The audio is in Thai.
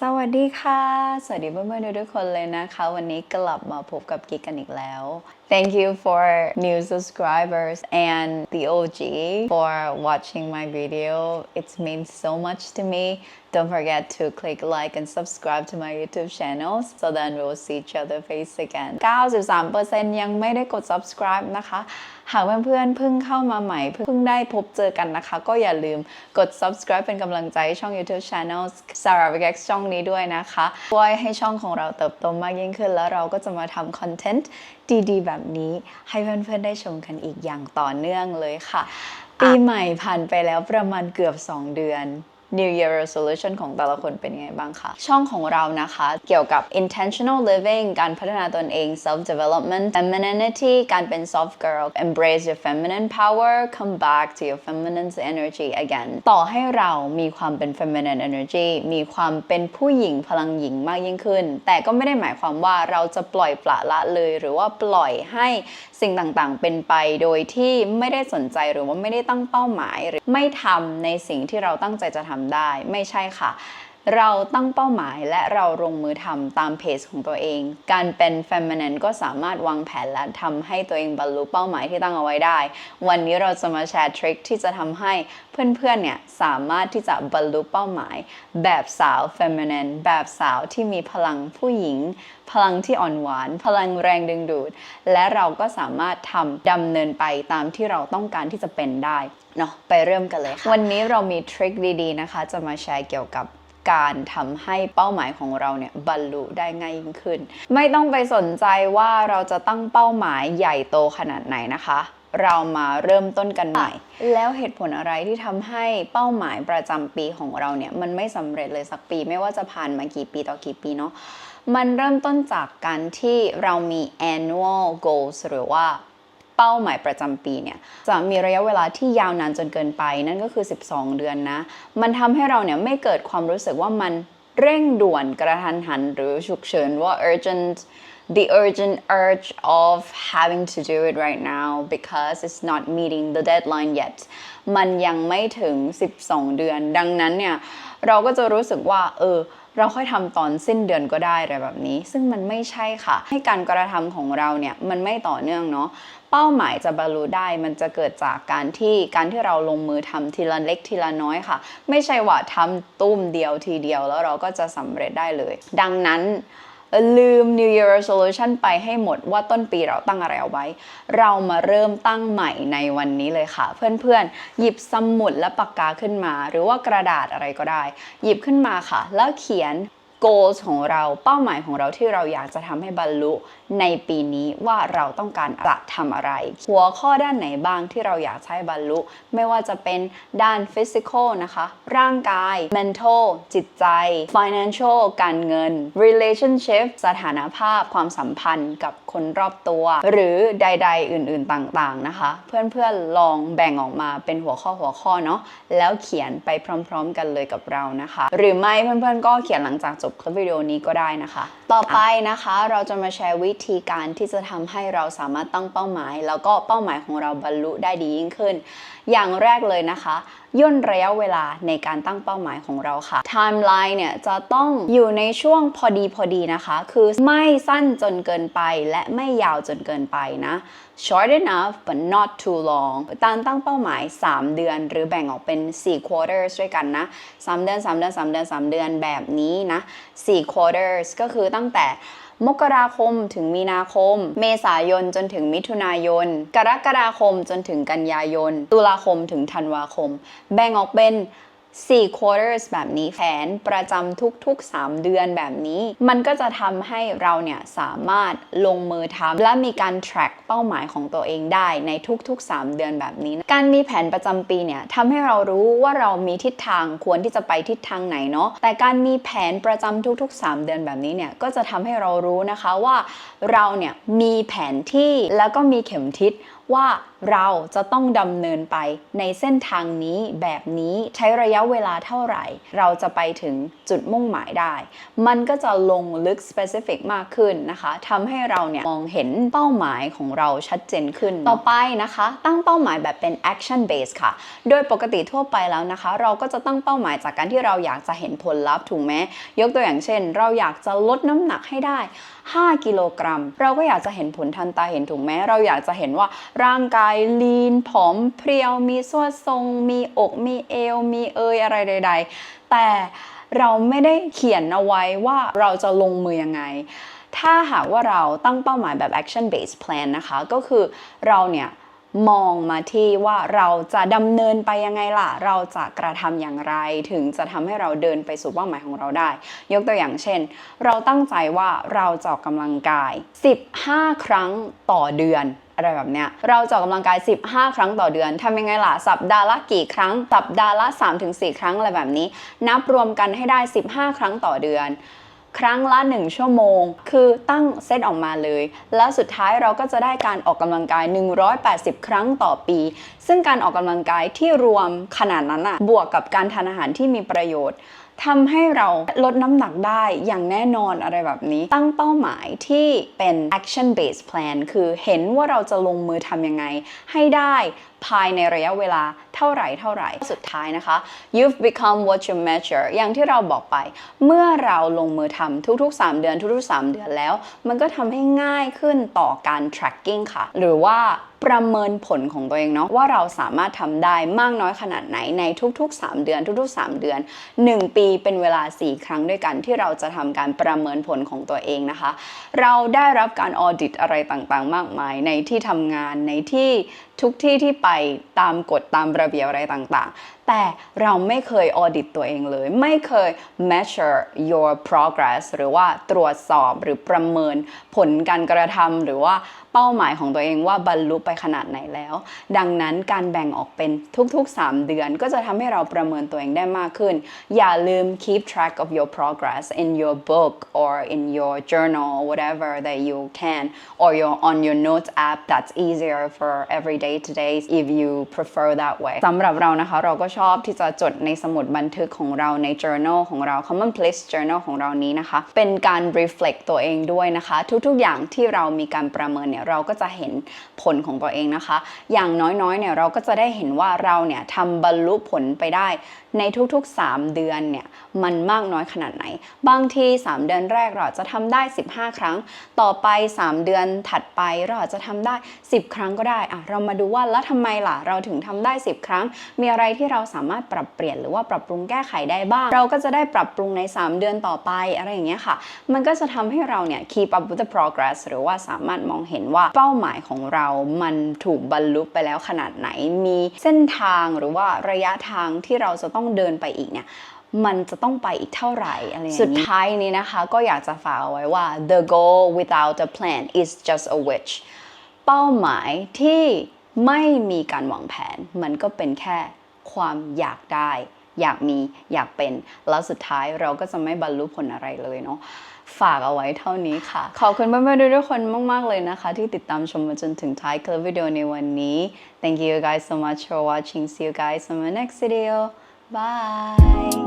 สวัสดีค่ะ สวัสดีเพื่อนๆทุกคนเลยนะคะ วันนี้กลับมาพบกับกิ๊กกันอีกแล้ว Thank you for new subscribers and the OG for watching my video. It's means so much to me. Don't forget to click like and subscribe to my YouTube channel so then we will see each other face again. 93%ยังไม่ได้กด subscribe นะคะ หากเพื่อนๆเพิ่งเข้ามาใหม่เพิ่งได้พบเจอกันนะคะ ก็อย่าลืมกด subscribe เป็นกำลังใจช่อง YouTube Channel s a r a v i g x ช่องนี้ด้วยนะคะช่วยให้ช่องของเราเติบโตมากยิ่งขึ้นแล้วเราก็จะมาทำคอนเทนต์ดีๆแบบนี้ให้เพื่อนๆได้ชมกันอีกอย่างต่อเนื่องเลยค่ะ ปีใหม่ผ่านไปแล้วประมาณเกือบ 2 เดือน New Year Resolution ของแต่ละคนเป็นยังไงบ้างคะ ช่องของเรานะคะ เกี่ยวกับ intentional living การพัฒนาตนเอง self development femininity การเป็น soft girl embrace your feminine power come back to your feminine energy again ต่อให้เรามีความเป็น feminine energy มีความเป็นผู้หญิงพลังหญิงมากยิ่งขึ้น แต่ก็ไม่ได้หมายความว่าเราจะปล่อยปละละเลย หรือว่าปล่อยให้สิ่งต่างๆ เป็นไปโดยที่ไม่ได้สนใจหรือว่าไม่ได้ตั้งเป้าหมายหรือไม่ทำในสิ่งที่เราตั้งใจจะทำได้ ไม่ใช่ค่ะ เราตั้งเป้าหมายและเราลงมือทำตามเพจของตัวเอง การเป็น feminine ก็สามารถวางแผนและทำให้ตัวเองบรรลุเป้าหมายที่ตั้งเอาไว้ได้ วันนี้เราจะมาแชร์ทริคที่จะทำให้เพื่อนๆเนี่ยสามารถที่จะบรรลุเป้าหมาย แบบสาว feminine แบบสาวที่มีพลังผู้หญิง พลังที่อ่อนหวาน พลังแรงดึงดูด และเราก็สามารถทำดำเนินไปตามที่เราต้องการที่จะเป็นได้เนาะไปเริ่มกันเลยค่ะวันนี้เรามีทริคดีๆนะคะ จะมาแชร์เกี่ยวกับ การทำให้เป้าหมายของเราเนี่ยบรรลุได้ง่ายยิ่งขึ้น ไม่ต้องไปสนใจว่าเราจะตั้งเป้าหมายใหญ่โตขนาดไหนนะคะ เรามาเริ่มต้นกันใหม่ แล้วเหตุผลอะไรที่ทำให้เป้าหมายประจำปีของเราเนี่ยมันไม่สำเร็จเลยสักปี ไม่ว่าจะผ่านมากี่ปีต่อกี่ปีเนาะมันเริ่มต้นจากการที่เรามี annual goals หรือว่า เป้าหมายประจำปีเนี่ยจะมีระยะเวลาที่ยาวนานจนเกินไป นั่นก็คือ 12 เดือนนะ มันทำให้เราเนี่ยไม่เกิดความรู้สึกว่ามันเร่งด่วนกระทันหันหรือฉุกเฉินว่า urgent the urgent urge of having to do it right now because it's not meeting the deadline yet มันยังไม่ถึง 12 เดือน ดังนั้นเนี่ย เราก็จะรู้สึกว่า เออ เราค่อยทำตอนสิ้นเดือนก็ได้อะไรแบบนี้ ซึ่งมันไม่ใช่ค่ะ ให้การกระทำของเราเนี่ยมันไม่ต่อเนื่องเนาะเป้าหมายจะบรรลุได้มันจะเกิดจากการที่การที่เราลงมือทำทีละเล็กทีละน้อยค่ะ ไม่ใช่ว่าทำตุ้มเดียวทีเดียวแล้วเราก็จะสำเร็จได้เลย ดังนั้น ลืม New Year Resolution ไปให้หมดว่าต้นปีเราตั้งอะไรเอาไว้ เรามาเริ่มตั้งใหม่ในวันนี้เลยค่ะ เพื่อนๆ หยิบสมุดและปากกาขึ้นมา หรือว่ากระดาษอะไรก็ได้ หยิบขึ้นมาค่ะ แล้วเขียน goals ของเราเป้าหมายของเราที่เราอยากจะทำให้บรรลุในปีนี้ว่าเราต้องการจะทำอะไร หัวข้อด้านไหนบ้างที่เราอยากให้บรรลุ ไม่ว่าจะเป็นด้าน physical นะคะ ร่างกาย mental จิตใจ financial การเงิน relationship สถานภาพความสัมพันธ์กับคนรอบตัว หรือใด ๆ อื่นๆต่างๆนะคะ เพื่อนๆลองแบ่งออกมาเป็นหัวข้อหัวข้อเนาะแล้วเขียนไปพร้อม ๆ กันเลยกับเรานะคะ หรือไม่เพื่อนๆก็เขียนหลังจากจบคลิปวิดีโอนี้ก็ได้นะคะ ต่อไปนะคะเราจะมาแชร์วิธีการที่จะทำให้เราสามารถตั้งเป้าหมาย แล้วก็เป้าหมายของเราบรรลุได้ดียิ่งขึ้น อย่างแรกเลยนะคะ ย่นระยะเวลาในการตั้งเป้าหมายของเราค่ะ timeline เนี่ยจะต้องอยู่ในช่วงพอดีพอดีนะคะ คือไม่สั้นจนเกินไปและไม่ยาวจนเกินไปนะ short enough but not too long การตั้งเป้าหมาย 3 เดือน หรือแบ่งออกเป็น 4 quarters ด้วยกันนะ 3 เดือน 3 เดือน 3 เดือน 3 เดือนแบบนี้นะ 4 quarters ก็คือตั้งแต่ มกราคมถึงมีนาคม เมษายนจนถึงมิถุนายน กรกฎาคมจนถึงกันยายน ตุลาคมถึงธันวาคม แบ่งออกเป็น 4 quarters แบบนี้แผนประจำทุกๆ 3 เดือนแบบนี้ มันก็จะทำให้เราเนี่ยสามารถลงมือทำและมีการ track เป้าหมายของตัวเองได้ในทุกๆ 3 เดือนแบบนี้ การมีแผนประจำปีเนี่ยทำให้เรารู้ว่าเรามีทิศทางควรที่จะไปทิศทางไหนเนาะแต่การมีแผนประจำทุกๆ 3 เดือนแบบนี้เนี่ยก็จะทำให้เรารู้นะคะว่าเราเนี่ยมีแผนที่แล้วก็มีเข็มทิศ ว่าเราจะต้องดำเนินไปในเส้นทางนี้แบบนี้ใช้ระยะเวลาเท่าไหร่ เราจะไปถึงจุดมุ่งหมายได้ มันก็จะลงลึก specific มากขึ้นนะคะทำให้เราเนี่ยมองเห็นเป้าหมายของเราชัดเจนขึ้น ต่อไปนะคะ ตั้งเป้าหมายแบบเป็น action base ค่ะ โดยปกติทั่วไปแล้วนะคะ เราก็จะตั้งเป้าหมายจากการที่เราอยากจะเห็นผลลัพธ์ถูกไหมยกตัวอย่างเช่น เราอยากจะลดน้ำหนักให้ได้ 5 กิโลกรัม เราก็อยากจะเห็นผลทันตาเห็นถูกไหมเราอยากจะเห็นว่าร่างกายลีนผอมเพรียว มีส่วดทรง มีอกมีเอว มีเอยอะไรใด ๆ แต่เราไม่ได้เขียนเอาไว้ว่าเราจะลงมือยังไง ถ้าหากว่าเราตั้งเป้าหมายแบบ action based plan นะคะ ก็คือเราเนี่ยมองมาที่ว่าเราจะดำเนินไปยังไงล่ะ เราจะกระทำอย่างไร ถึงจะทำให้เราเดินไปสู่เป้าหมายของเราได้ ยกตัวอย่างเช่น เราตั้งใจว่าเราจะออกกำลังกาย 15 ครั้งต่อเดือน อะไรแบบเนี้ยเราจะออกกำลังกาย 15 ครั้งต่อเดือนทำยังไงล่ะสัปดาห์ละกี่ครั้ง สัปดาห์ละ 3-4 ครั้งอะไรแบบนี้ นับรวมกันให้ได้ 15 ครั้งต่อเดือนครั้งละ 1 ชั่วโมง คือตั้งเซตออกมาเลย แล้วสุดท้ายเราก็จะได้การออกกำลังกาย 180 ครั้งต่อปี ซึ่งการออกกำลังกายที่รวมขนาดนั้นอะบวกกับการทานอาหารที่มีประโยชน์ ทำให้เราลดน้ำหนักได้อย่างแน่นอนอะไรแบบนี้ ตั้งเป้าหมายที่เป็น action based plan คือเห็นว่าเราจะลงมือทำยังไง ให้ได้ภายในระยะเวลา เท่าไหร่เท่าไหร่สุดท้ายนะคะ you've become what you measure อย่างที่เราบอกไป เมื่อเราลงมือทำทุกๆ 3 เดือนทุกๆ 3 เดือนแล้ว มันก็ทำให้ง่ายขึ้นต่อการ tracking ค่ะ หรือว่าประเมินผลของตัวเองเนาะว่าเราสามารถทำได้มากน้อยขนาดไหนในทุก ๆ 3 เดือนทุก ๆ 3 เดือน 1 ปีเป็นเวลา 4 ครั้งด้วยกันที่เราจะทำการประเมินผลของตัวเองนะคะ เราได้รับการออดิตอะไรต่างๆ มากมาย ในที่ทำงานในที่ทุกที่ที่ไปตามกฎตามระเบียบอะไรต่างๆ แต่เราไม่เคยออดิตตัวเองเลย ไม่เคย measure your progress หรือว่าตรวจสอบหรือประเมินผลการกระทำหรือว่า เป้าหมายของตัวเองว่าบรรลุไปขนาดไหนแล้ว ดังนั้นการแบ่งออกเป็นทุกๆ 3 เดือน ก็จะทำให้เราประเมินตัวเองได้มากขึ้น อย่าลืม keep track of your progress in your book or in your journal whatever that you can or your on your notes app that's easier for everyday today if you prefer that way สำหรับเรานะคะเราก็ชอบที่จะจดในสมุดบันทึกของเราใน journal ของเรา common place journal ของเรานี้นะคะ เป็นการ reflect ตัวเองด้วยนะคะ ทุกๆอย่างที่เรามีการประเมินเนี่ยเราก็จะเห็นผลของตัวเองนะคะ อย่างน้อยๆเนี่ยเราก็จะได้เห็นว่าเราเนี่ยทำบรรลุผลไปได้ในทุกๆ 3 เดือนเนี่ยมันมากน้อยขนาดไหน บางที 3 เดือนแรกเราอาจจะทำได้ 15 ครั้ง ต่อไป 3 เดือนถัดไปเราอาจจะทำได้ 10 ครั้งก็ได้อะเรามาดูว่าแล้วทำไมล่ะเราถึงทำได้ 10 ครั้ง มีอะไรที่เราสามารถปรับเปลี่ยนหรือว่าปรับปรุงแก้ไขได้บ้าง เราก็จะได้ปรับปรุงใน 3 เดือนต่อไปอะไรอย่างเงี้ยค่ะ มันก็จะทำให้เราเนี่ย keep up with the progress หรือว่าสามารถมองเห็นว่าว่าเป้าหมายของเรามันถูกบรรลุไปแล้วขนาดไหน มีเส้นทางหรือว่าระยะทางที่เราจะต้องเดินไปอีกเนี่ยมันจะต้องไปอีกเท่าไหร่อะไรอย่างนี้ สุดท้ายนี้นะคะก็อยากจะฝากเอาไว้ว่า the goal without a plan is just a wish เป้าหมายที่ไม่มีการวางแผน มันก็เป็นแค่ความอยากได้ อยากมีอยากเป็น แล้วสุดท้ายเราก็จะไม่บรรลุผลอะไรเลยเนาะฝากเอาไว้เท่านี้ค่ะ ขอบคุณเพื่อนๆทุกคนมาก ๆ เลยนะคะ ที่ติดตามชมมาจนถึงท้ายคลิปวิดีโอในวันนี้ thank you guys so much for watching see you guys in my next video bye